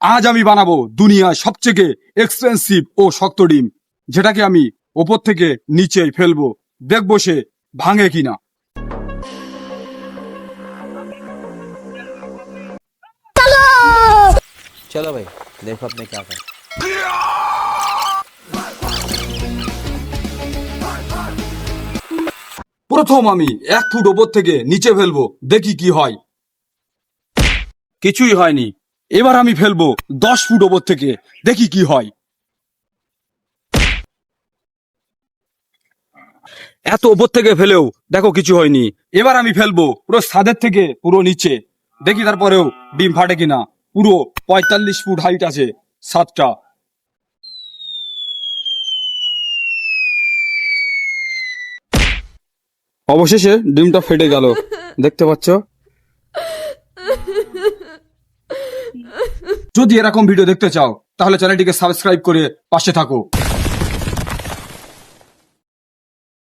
আজ আমি বানাবো দুনিয়ার সবচেয়ে এক্সপেন্সিভ ও শক্ত ডিম যেটাকে আমি ওপর থেকে নিচে ফেলব। দেখব সে ভাঙে কিনা। চলো! ভাই দেখো আপনি প্রথম আমি এক ফুট ওপর থেকে নিচে ফেলব দেখি কি হয়। কিছুই হয়নি। এবার আমি ফেলব দশ ফুট ওপর থেকে। দেখি কি হয়। এত ওপর থেকে ফেলেও দেখো কিছু হয়নি। এবার আমি ফেলব পুরো ছাদের থেকে পুরো নিচে। দেখি তারপরেও ডিম ফাটে কিনা। পুরো পঁয়তাল্লিশ ফুট হাইট আছে সাতটা অবশেষে ডিমটা ফেটে গেল। দেখতে পাচ্ছ? যদি এরকম ভিডিও দেখতে চাও তাহলে চ্যানেলটিকে সাবস্ক্রাইব করে পাশে থাকো।